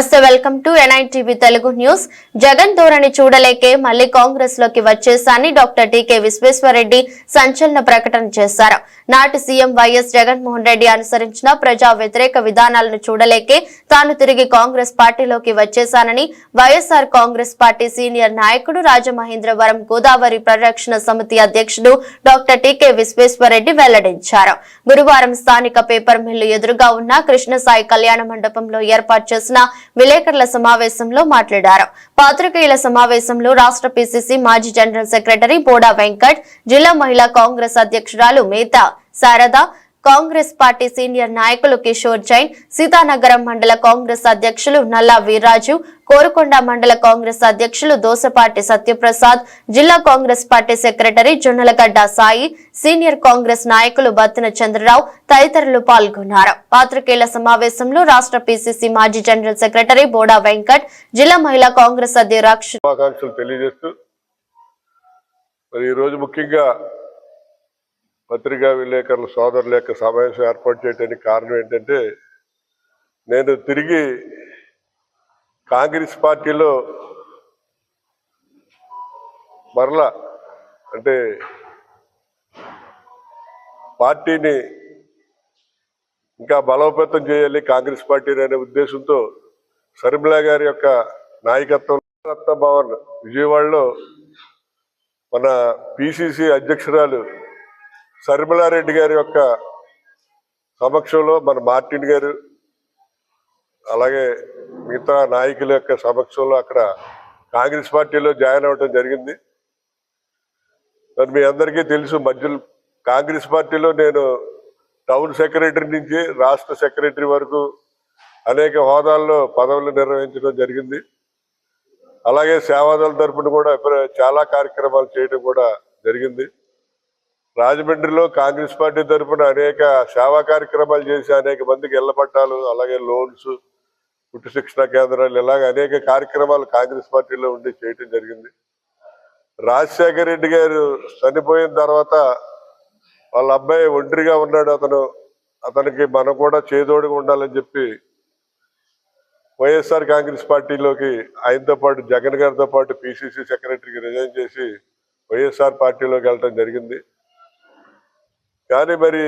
నమస్తే welcome to NI TV Telugu news. Jagan ధోరణి చూడలేకే మళ్ళీ కాంగ్రెస్లోకి వచ్చేసాని డాక్టర్ టీకే విశ్వేశ్వరరెడ్డి సంచలన ప్రకటన చేశారు. నాటి సీఎం వైఎస్ జగన్మోహన్ రెడ్డి అనుసరించిన ప్రజా వ్యతిరేక విధానాలను చూడలేకే తాను తిరిగి కాంగ్రెస్ పార్టీలోకి వచ్చేశానని వైఎస్ఆర్ కాంగ్రెస్ పార్టీ సీనియర్ నాయకుడు రాజమహేంద్రవరం గోదావరి పరిరక్షణ సమితి అధ్యక్షుడు డాక్టర్ టీకే విశ్వేశ్వరరెడ్డి వెల్లడించారు. గురువారం స్థానిక పేపర్ మిల్లు ఎదురుగా ఉన్న కృష్ణసాయి కళ్యాణ మండపంలో ఏర్పాటు చేసిన విలేకరుల సమావేశంలో మాట్లాడారు. పాత్రికేయుల సమావేశంలో రాష్ట్ర పిసిసి మాజీ జనరల్ సెక్రటరీ బోడా వెంకట్ జిల్లా మహిళా కాంగ్రెస్ అధ్యక్షురాలు Metha Sharada Congress party senior నాయకులు కిషోర్ జైన్ సీతానగరం మండల కాంగ్రెస్ అధ్యక్షులు నల్లా వీర్రాజు కోరుకొండ మండల కాంగ్రెస్ అధ్యక్షులు దోసపాటి సత్యప్రసాద్ జిల్లా Congress party secretary Jonnalagadda Sai senior Congress నాయకులు బత్తిన చంద్రరావు తదితరులు పాల్గొన్నారు. పాత్రికేయుల సమావేశంలో రాష్ట్ర పిసిసి మాజీ జనరల్ సెక్రటరీ బోడా వెంకట్ జిల్లా మహిళా కాంగ్రెస్ అధ్యక్షులు తెలియజేస్తూ మరి ముఖ్యంగా పత్రికా విలేకరుల సోదరుల యొక్క సమావేశం ఏర్పాటు చేయడానికి కారణం ఏంటంటే నేను తిరిగి కాంగ్రెస్ పార్టీలో మరలా అంటే పార్టీని ఇంకా బలోపేతం చేయాలి కాంగ్రెస్ పార్టీని అనే ఉద్దేశంతో శర్మిల గారి యొక్క నాయకత్వం రత్న భవన్ విజయవాడలో మన పిసిసి అధ్యక్షురాలు శర్మిలారెడ్డి గారి యొక్క సమక్షంలో మన మార్టిన్ గారు అలాగే మిగతా నాయకుల యొక్క సమక్షంలో అక్కడ కాంగ్రెస్ పార్టీలో జాయిన్ అవ్వటం జరిగింది. మరి మీ అందరికీ తెలుసు మధ్యలో కాంగ్రెస్ పార్టీలో నేను టౌన్ సెక్రటరీ నుంచి రాష్ట్ర సెక్రటరీ వరకు అనేక హోదాల్లో పదవులు నిర్వహించడం జరిగింది. అలాగే సేవాదళ తరపున కూడా చాలా కార్యక్రమాలు చేయడం కూడా జరిగింది. రాజమండ్రిలో కాంగ్రెస్ పార్టీ తరపున అనేక సేవా కార్యక్రమాలు చేసి అనేక మందికి ఇళ్ళ పట్టాలు అలాగే లోన్స్ పుట్టు శిక్షణ కేంద్రాలు ఇలాగ అనేక కార్యక్రమాలు కాంగ్రెస్ పార్టీలో ఉండి చేయటం జరిగింది. రాజశేఖర రెడ్డి గారు చనిపోయిన తర్వాత వాళ్ళ అబ్బాయి ఒంటరిగా ఉన్నాడు. అతను అతనికి మనం కూడా చేదోడుగా ఉండాలని చెప్పి వైఎస్ఆర్ కాంగ్రెస్ పార్టీలోకి ఆయనతో పాటు జగన్ గారితో పాటు పిసిసి సెక్రటరీకి రిజైన్ చేసి వైఎస్ఆర్ పార్టీలోకి వెళ్ళటం జరిగింది. కానీ మరి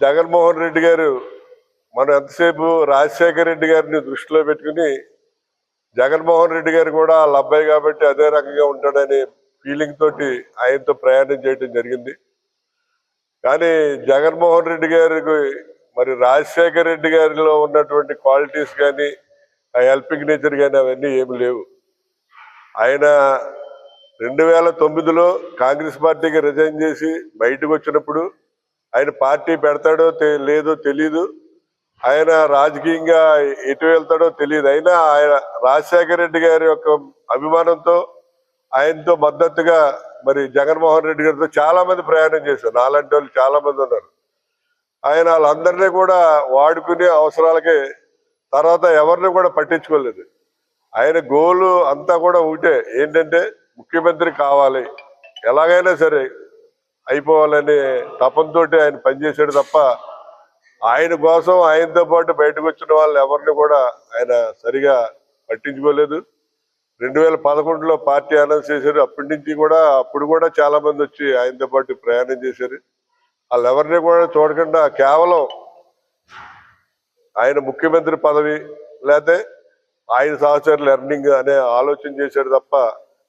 జగన్మోహన్ రెడ్డి గారు మనం ఎంతసేపు రాజశేఖర రెడ్డి గారిని దృష్టిలో పెట్టుకుని జగన్మోహన్ రెడ్డి గారు కూడా వాళ్ళ అబ్బాయి కాబట్టి అదే రకంగా ఉంటాడనే ఫీలింగ్ తోటి ఆయనతో ప్రయాణం చేయడం జరిగింది. కానీ జగన్మోహన్ రెడ్డి గారికి మరి రాజశేఖర రెడ్డి గారిలో ఉన్నటువంటి క్వాలిటీస్ కానీ ఆ హెల్పింగ్ నేచర్ కానీ అవన్నీ ఏమి లేవు. ఆయన రెండు వేల తొమ్మిదిలో కాంగ్రెస్ పార్టీకి రిజైన్ చేసి బయటకు వచ్చినప్పుడు ఆయన పార్టీ పెడతాడో లేదో తెలీదు. ఆయన రాజకీయంగా ఎటు వెళ్తాడో తెలియదు అయినా ఆయన రాజశేఖర రెడ్డి గారి యొక్క అభిమానంతో ఆయనతో మద్దతుగా మరి జగన్మోహన్ రెడ్డి గారితో చాలా మంది ప్రయాణం చేశారు. నాలాంటి వాళ్ళు చాలా మంది ఉన్నారు. ఆయన వాళ్ళందరినీ కూడా వాడుకునే అవసరాలకి తర్వాత ఎవరిని కూడా పట్టించుకోలేదు. ఆయన గోలు అంతా కూడా ఒకటే ఏంటంటే ముఖ్యమంత్రి కావాలి. ఎలాగైనా సరే అయిపోవాలని తపంతో ఆయన పనిచేశాడు తప్ప ఆయన కోసం ఆయనతో పాటు బయటకు వచ్చిన వాళ్ళు ఎవరిని కూడా ఆయన సరిగా పట్టించుకోలేదు. రెండు వేల పదకొండులో పార్టీ అనౌన్స్ చేశారు. అప్పటి నుంచి కూడా అప్పుడు కూడా చాలా మంది వచ్చి ఆయనతో పాటు ప్రయాణం చేశారు. వాళ్ళు ఎవరిని కూడా చూడకుండా కేవలం ఆయన ముఖ్యమంత్రి పదవి లేకపోతే ఆయన సహచరులు ఎర్నింగ్ అనే ఆలోచన చేశాడు తప్ప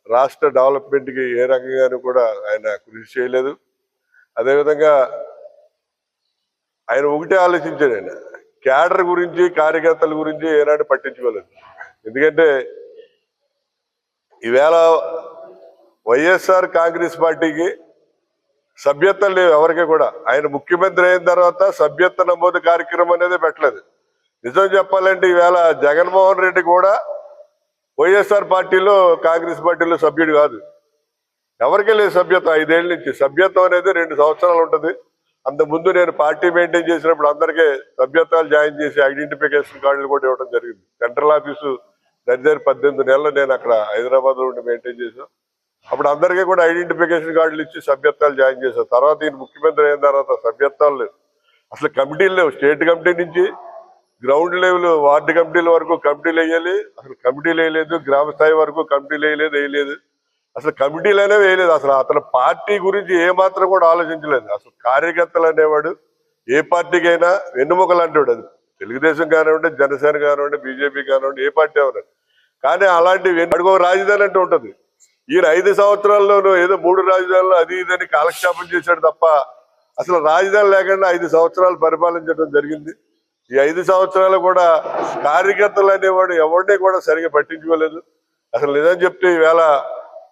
రాష్ట్ర డెవలప్మెంట్కి ఏ రకంగానూ కూడా ఆయన కృషి చేయలేదు. అదేవిధంగా ఆయన ఒకటే ఆలోచించాడు ఆయన. క్యాడర్ గురించి కార్యకర్తల గురించి ఏనాడు పట్టించుకోలేదు. ఎందుకంటే ఈవేళ వైఎస్ఆర్ కాంగ్రెస్ పార్టీకి సభ్యత్వం లేవు ఎవరికి కూడా. ఆయన ముఖ్యమంత్రి అయిన తర్వాత సభ్యత్వ నమోదు కార్యక్రమం అనేది పెట్టలేదు. నిజం చెప్పాలంటే ఈవేళ జగన్మోహన్ రెడ్డి కూడా వైఎస్ఆర్ పార్టీలో కాంగ్రెస్ పార్టీలో సభ్యుడు కాదు. ఎవరికి లేదు సభ్యత్వం? ఐదేళ్ళ నుంచి. సభ్యత్వం అనేది రెండు సంవత్సరాలు ఉంటుంది. అంతకుముందు ముందు నేను పార్టీ మెయింటైన్ చేసినప్పుడు అందరికీ సభ్యత్వాలు జాయిన్ చేసి ఐడెంటిఫికేషన్ కార్డులు కూడా ఇవ్వడం జరిగింది. సెంట్రల్ ఆఫీసు దగ్గర పద్దెనిమిది నెలలు నేను అక్కడ హైదరాబాద్లో ఉండి మెయింటైన్ చేశాను. అప్పుడు అందరికీ కూడా ఐడెంటిఫికేషన్ కార్డులు ఇచ్చి సభ్యత్వాలు జాయిన్ చేశారు తర్వాత ఈయన ముఖ్యమంత్రి అయిన తర్వాత సభ్యత్వాలు లేవు. అసలు కమిటీలు లేవు. స్టేట్ కమిటీ నుంచి గ్రౌండ్ లెవెల్ వార్డు కమిటీల వరకు కమిటీలు వేయాలి. అసలు కమిటీలు వేయలేదు. గ్రామ స్థాయి వరకు కమిటీలు వేయలేదు వేయలేదు. అసలు కమిటీలు అనేవి వేయలేదు. అసలు అతను పార్టీ గురించి ఏ మాత్రం కూడా ఆలోచించలేదు. అసలు కార్యకర్తలు అనేవాడు ఏ పార్టీకైనా వెన్నుముకలు అంటాడు అది. తెలుగుదేశం కానివ్వండి జనసేన కానివ్వండి బీజేపీ కానివ్వండి ఏ పార్టీ అవనండి కానీ అలాంటి అడుగో రాజధాని అంటూ ఉంటుంది. ఈయన ఐదు సంవత్సరాల్లోనూ ఏదో మూడు రాజధానులు అది ఇదని కాలక్షేపం చేశాడు తప్ప అసలు రాజధాని లేకుండా ఐదు సంవత్సరాలు పరిపాలించడం జరిగింది. ఈ ఐదు సంవత్సరాలు కూడా కార్యకర్తలు అనేవాడు ఎవరిని కూడా సరిగా పట్టించుకోలేదు. అసలు నిజం చెప్తే ఈవేళ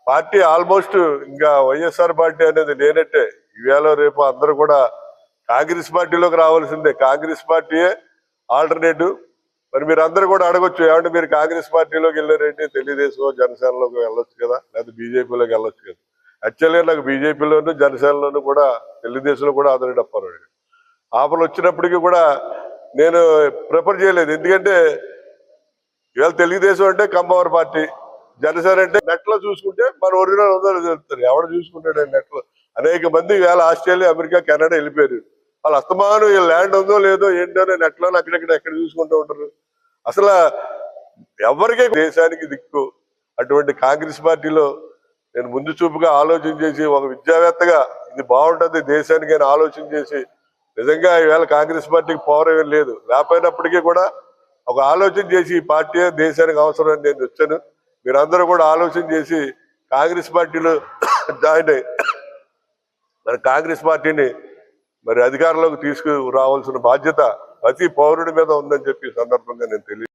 పార్టీ ఆల్మోస్ట్ ఇంకా వైఎస్ఆర్ పార్టీ అనేది లేనట్టే ఈవేళ రేపు అందరూ కూడా కాంగ్రెస్ పార్టీలోకి రావాల్సిందే. కాంగ్రెస్ పార్టీయే ఆల్టర్నేటివ్. మరి మీరు అందరూ కూడా అడగొచ్చు ఏమంటే మీరు కాంగ్రెస్ పార్టీలోకి వెళ్ళారంటే తెలుగుదేశం జనసేనలోకి వెళ్ళొచ్చు కదా లేదా బీజేపీలోకి వెళ్ళొచ్చు కదా. యాక్చువల్గా నాకు బీజేపీలోను జనసేనలోను కూడా తెలుగుదేశంలో కూడా ఆదరణ అప్పారు ఆఫర్లు వచ్చినప్పటికీ కూడా నేను ప్రిఫర్ చేయలేదు. ఎందుకంటే ఇవాళ తెలుగుదేశం అంటే కంబవర్ పార్టీ. జనసేన అంటే నెట్లో చూసుకుంటే మన ఒరిజినల్ ఉందో తెలుస్తారు. ఎవడ ఎవడు చూసుకుంటాడు నెట్లో? అనేక మంది వేళ ఆస్ట్రేలియా అమెరికా కెనడా వెళ్ళిపోయారు. వాళ్ళు అస్తమానం ల్యాండ్ ఉందో లేదో ఏంటో నెట్లో అక్కడెక్కడ ఎక్కడ చూసుకుంటూ ఉంటారు. అసలు ఎవరికే దేశానికి దిక్కు? అటువంటి కాంగ్రెస్ పార్టీలో నేను ముందు చూపుగా ఆలోచన చేసి ఒక విద్యావేత్తగా ఇది బాగుంటుంది దేశానికి అని ఆలోచన చేసి నిజంగా ఈవేళ కాంగ్రెస్ పార్టీకి పవర్ ఏమీ లేదు. లేకపోయినప్పటికీ కూడా ఒక ఆలోచన చేసి ఈ పార్టీ దేశానికి అవసరం అని నేను వచ్చాను. మీరందరూ కూడా ఆలోచన చేసి కాంగ్రెస్ పార్టీలో జాయిన్ అయ్యి. మరి కాంగ్రెస్ పార్టీని మరి అధికారంలోకి తీసుకురావాల్సిన బాధ్యత ప్రతి పౌరుడి మీద ఉందని చెప్పి సందర్భంగా నేను తెలియ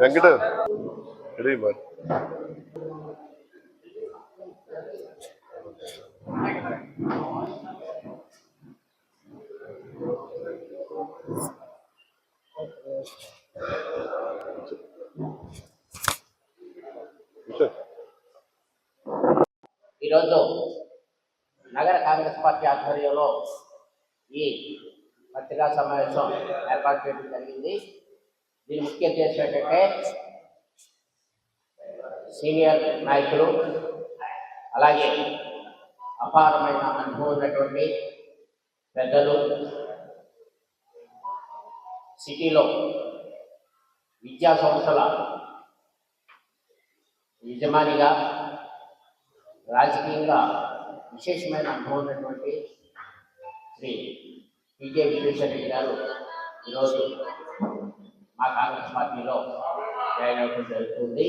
వెంకట రెడీ మరి. ఈరోజు నగర కాంగ్రెస్ పార్టీ ఆధ్వర్యంలో ఈ పత్రికా సమావేశం ఏర్పాటు చేయడం జరిగింది. దీని ముఖ్య ఉద్దేశం ఏంటంటే సీనియర్ నాయకులు అలాగే అపారమైన అనుభవం ఉన్నటువంటి పెద్దలు సిటీలో విద్యా సంస్థల యజమానిగా రాజకీయంగా విశేషమైన అనుభవం ఉన్నటువంటి శ్రీ పిజే విశ్వేశ్వరరెడ్డి గారు ఈరోజు మా కాంగ్రెస్ పార్టీలో జాయిన్ అవ్వడం జరుగుతుంది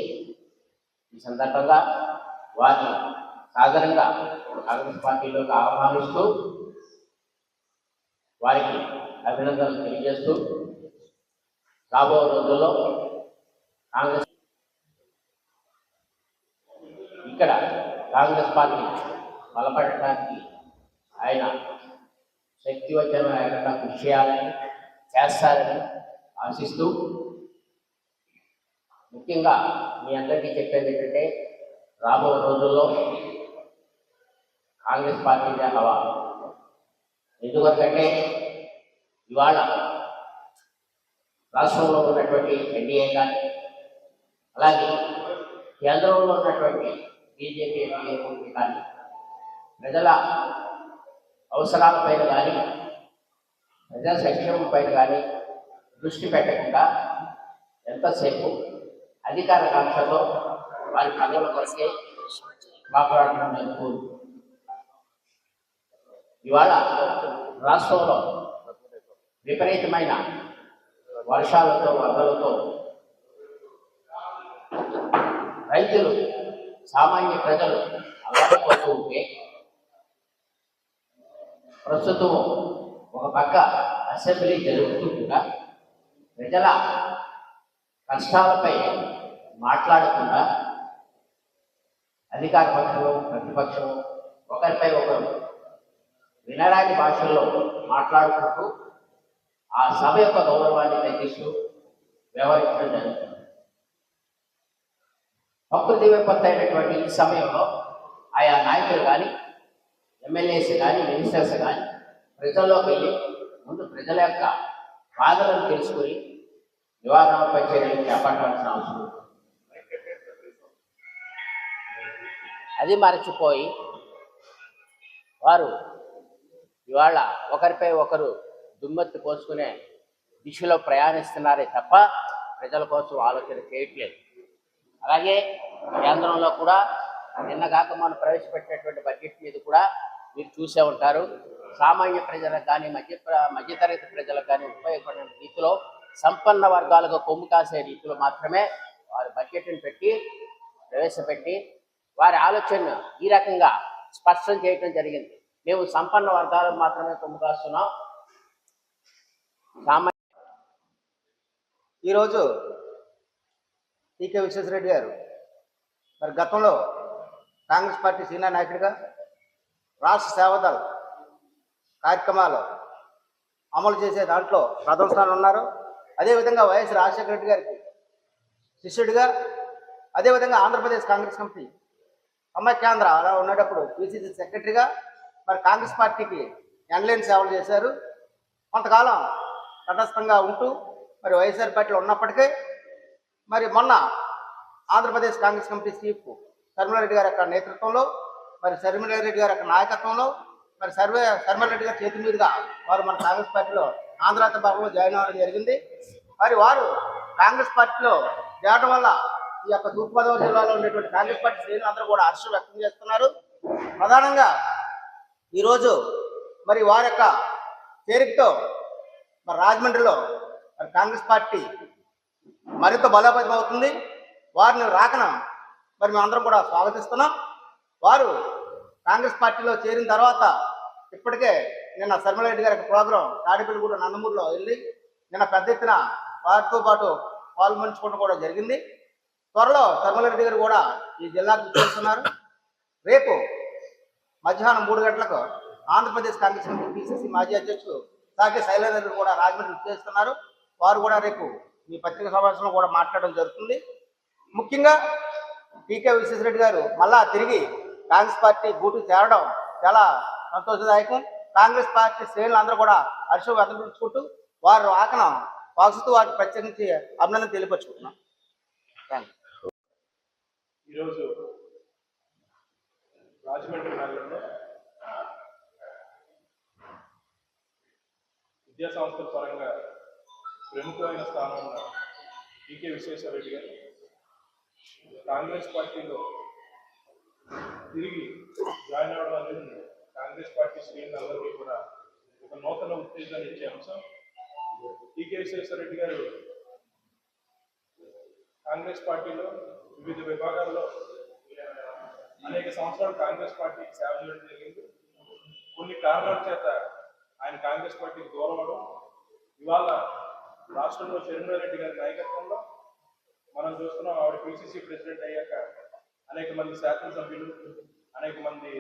ఈ సందర్భంగా వారిని సాధారణంగా కాంగ్రెస్ పార్టీలోకి ఆహ్వానిస్తూ వారికి అభినందనలు తెలియజేస్తూ రాబో రోజుల్లో కాంగ్రెస్ ఇక్కడ కాంగ్రెస్ పార్టీ బలపడటానికి ఆయన శక్తివంతమైన కృషి చేయాలని చేస్తారని ఆశిస్తూ ముఖ్యంగా మీ అందరికీ చెప్పేది ఏంటంటే రాబో రోజుల్లో కాంగ్రెస్ పార్టీదే హవా. ఎందుకంటే ఇవాళ రాష్ట్రంలో ఉన్నటువంటి ఎన్డీఏ కానీ అలాగే కేంద్రంలో ఉన్నటువంటి బీజేపీ ఎన్డీఏ కానీ ప్రజల అవసరాలపైన కానీ ప్రజా సంక్షేమం పైన కానీ దృష్టి పెట్టకుండా ఎంతసేపు అధికార కాంక్షతో వారి పనుల కొరకే మాట్లాడటం నేను ఇవాళ రాష్ట్రంలో విపరీతమైన వర్షాలతో వరదలతో రైతులు సామాన్య ప్రజలు అలవాటుపడుతూ ఉంటే ప్రస్తుతం ఒక పక్క అసెంబ్లీ జరుగుతూ కూడా ప్రజల కష్టాలపై మాట్లాడకుండా అధికార పక్షం ప్రతిపక్షము ఒకరిపై ఒకరు వినరాని భాషల్లో మాట్లాడుకుంటూ ఆ సభ యొక్క గౌరవాన్ని తగ్గిస్తూ వ్యవహరించడం జరుగుతుంది. ప్రకృతి విపత్తు అయినటువంటి ఈ సమయంలో ఆయా నాయకులు కానీ ఎమ్మెల్యేస్ కానీ మినిస్టర్స్ కానీ ప్రజల్లోకి వెళ్ళి ముందు ప్రజల యొక్క బాధలను తెలుసుకుని నివారణపై చర్యలు చేపట్టాల్సిన అవసరం. అది మరచిపోయి వారు ఇవాళ ఒకరిపై ఒకరు దుమ్మెత్తి పోసుకునే దిశలో ప్రయాణిస్తున్నారే తప్ప ప్రజల కోసం ఆలోచన చేయట్లేదు. అలాగే కేంద్రంలో కూడా నిన్నగాక మనం ప్రవేశపెట్టినటువంటి బడ్జెట్ మీద కూడా మీరు చూసే ఉంటారు. సామాన్య ప్రజలకు కానీ మధ్య మధ్యతరగతి ప్రజలకు కానీ ఉపయోగపడిన రీతిలో సంపన్న వర్గాలకు కొమ్ము కాసే రీతిలో మాత్రమే వారు బడ్జెట్ని పెట్టి ప్రవేశపెట్టి వారి ఆలోచనను ఈ రకంగా స్పష్టం చేయటం జరిగింది. మేము సంపన్న వర్గాలకు మాత్రమే కొమ్ము కాస్తున్నాం. సామాన్య ఈరోజు టీకే విశ్వేశ్వరరెడ్డి గారు మరి గతంలో కాంగ్రెస్ పార్టీ సీనియర్ నాయకుడిగా రాష్ట్ర సేవదళ కార్యక్రమాలు అమలు చేసే దాంట్లో ప్రథమ స్థానంలో ఉన్నారు. అదేవిధంగా వైఎస్ రాజశేఖర రెడ్డి గారికి శిష్యుడిగా అదేవిధంగా ఆంధ్రప్రదేశ్ కాంగ్రెస్ కమిటీ కేంద్ర అలా ఉన్నప్పుడు పిసిసి సెక్రటరీగా మరి కాంగ్రెస్ పార్టీకి ఎన్లైన్ సేవలు చేశారు. కొంతకాలం తటస్థంగా ఉంటూ మరి వైఎస్ఆర్ పార్టీలో ఉన్నప్పటికీ మరి మొన్న Andhra Pradesh Congress committee chief Reddy గారి యొక్క నేతృత్వంలో మరి శర్మిలారెడ్డి గారి యొక్క నాయకత్వంలో మరి సర్వే శర్మిలారెడ్డి గారి చేతి మీదుగా వారు మన కాంగ్రెస్ పార్టీలో ఆంధ్రాత భాగంలో జాయిన్ అవ్వడం జరిగింది. మరి వారు కాంగ్రెస్ పార్టీలో చేరడం వల్ల ఈ యొక్క తూర్పుగోదావరి జిల్లాలో ఉండేటువంటి కాంగ్రెస్ పార్టీ శ్రేణులు అందరూ కూడా హర్షం వ్యక్తం చేస్తున్నారు. ప్రధానంగా ఈరోజు మరి వారి యొక్క చేరికతో మరి రాజమండ్రిలో మరి కాంగ్రెస్ పార్టీ మరింత బలోపేతం అవుతుంది. వారిని రాకన మరి మేమందరం కూడా స్వాగతిస్తున్నాం. వారు కాంగ్రెస్ పార్టీలో చేరిన తర్వాత ఇప్పటికే నిన్న శర్మలరెడ్డి గారి ప్రోగ్రాం తాడిపల్లిగూడ నందమూరులో వెళ్ళి నిన్న పెద్ద ఎత్తున వారితో పాటు పాల్పంచుకోవడం కూడా జరిగింది. త్వరలో శర్మలరెడ్డి గారు కూడా ఈ జిల్లాకు చేస్తున్నారు రేపు మధ్యాహ్నం మూడు గంటలకు ఆంధ్రప్రదేశ్ కాంగ్రెస్ కమిటీ పిసిసి మాజీ అధ్యక్షులు సాగే శైలేంద్ర కూడా రాజమండ్రి చేస్తున్నారు వారు కూడా రేపు ఈ పత్రికా సమావేశంలో కూడా మాట్లాడడం జరుగుతుంది. ముఖ్యంగా టీకే విశ్వేశ్వరరెడ్డి గారు మళ్ళా తిరిగి కాంగ్రెస్ పార్టీ గూటు చేరడం చాలా సంతోషదాయకం. కాంగ్రెస్ పార్టీ శ్రేణులు అందరూ కూడా హర్షం వ్యక్తపరుచుకుంటూ వారు ఆకన వాసుతూ వారికి ప్రత్యేకించి అభినందన తెలియపరుచుకుంటున్నాం. ఈరోజు రాజమండ్రి నగరంలో విద్యా సంస్థల పరంగా ప్రముఖమైన స్థానం డికే ఈకే విశ్వేశ్వరరెడ్డి గారు కాంగ్రెస్ పార్టీలో తిరిగి జాయిన్ అవడం అనేది కాంగ్రెస్ పార్టీ శ్రేణులందరికీ కూడా ఒక నూతన ఉత్తేజాన్ని ఇచ్చే అంశం. ఈకే విశ్వేశ్వరరెడ్డి గారు కాంగ్రెస్ పార్టీలో వివిధ విభాగాల్లో అనేక సంవత్సరాలు కాంగ్రెస్ పార్టీకి సేవ చేయడం జరిగింది. కొన్ని కారణాల చేత ఆయన కాంగ్రెస్ పార్టీకి దూరం అవడం ఇవాళ రాష్ట్రంలో రెడ్డి గారి నాయకత్వంలో మనం చూస్తున్నాం ఆవిడ పిసిసి ప్రెసిడెంట్ అయ్యాక అనేక మంది శాసనసభ్యులు అనేక మంది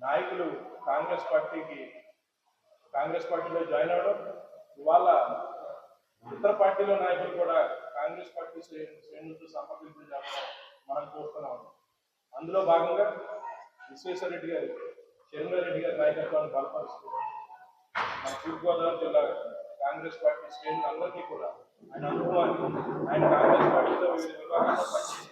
నాయకులు కాంగ్రెస్ పార్టీకి కాంగ్రెస్ పార్టీలో జాయిన్ అవడం ఇవాళ ఇతర పార్టీల నాయకులు కూడా కాంగ్రెస్ పార్టీ శ్రేణులతో సంప్రదింపులు జరపడం మనం చూస్తున్నాం. అందులో భాగంగా విశ్వేశ్వరరెడ్డి గారు రెడ్డి గారి నాయకత్వాన్ని బలపరుస్తూ మన తూర్పుగోదావరి జిల్లా కాంగ్రెస్ పార్టీ శ్రేణులందరికీ కూడా ఆయన అనుభవాన్ని ఆయన కాంగ్రెస్ పార్టీలో వివిధ విభాగాల్లో పనిచేసి